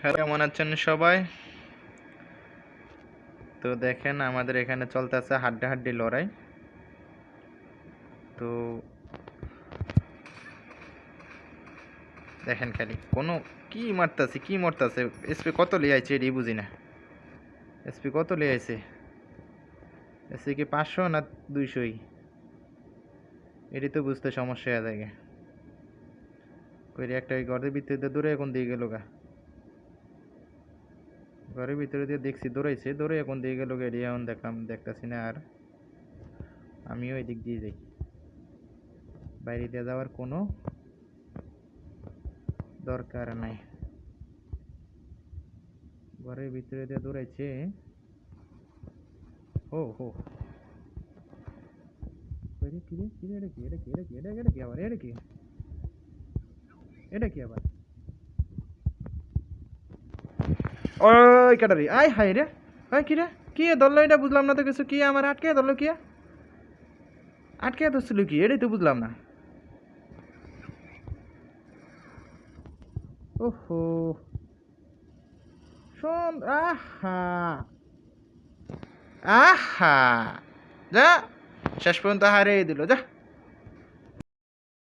Hello, কেমন আছেন সবাই? তো দেখেন, আমাদের এখানে চলতেছে হাড্ডাহাড্ডি লড়াই। তো দেখেন খালি, কোনো কি মারতাছে কি মারতাছে? এসপি কত লিয়ে আইছে এটাই বুঝি না। এসপি কত লিয়ে আইছে এসপি কি পাঁচশো না দুইশোই? এটি তো বুঝতে সমস্যা হয়ে যায় কইরে একটা ঘরের ভিতরে দূরে এখন দিয়ে গেল গা? ঘরের ভিতরে দিয়ে দেখছি দৌড়াইছে দৌড়ে এখন দিয়ে গেল গেড়ি এখন দেখলাম দেখতেছি না আর আমিও ওই দিক দিয়ে যাই বাইরে দিয়ে যাওয়ার কোনো দরকার নাই ঘরের ভিতরে দিয়ে দৌড়াইছে ও হো কইরে কি রে কি এটা কি এটা কি এটা কি এটা এটা কি আবার এটা কি এটা কি আবার ওই কাটারি, আয় হাই রে। ওই কি রে? কি ধরলো এটা? বুঝলাম না তো কিছু। কি আমার আটকে ধরলো কি আটকে ধরছিল কি? এটাই তো বুঝলাম না। ওহো। শোন, আহা। আহা। যা, শেষ পর্যন্ত হারিয়ে দিল, যা।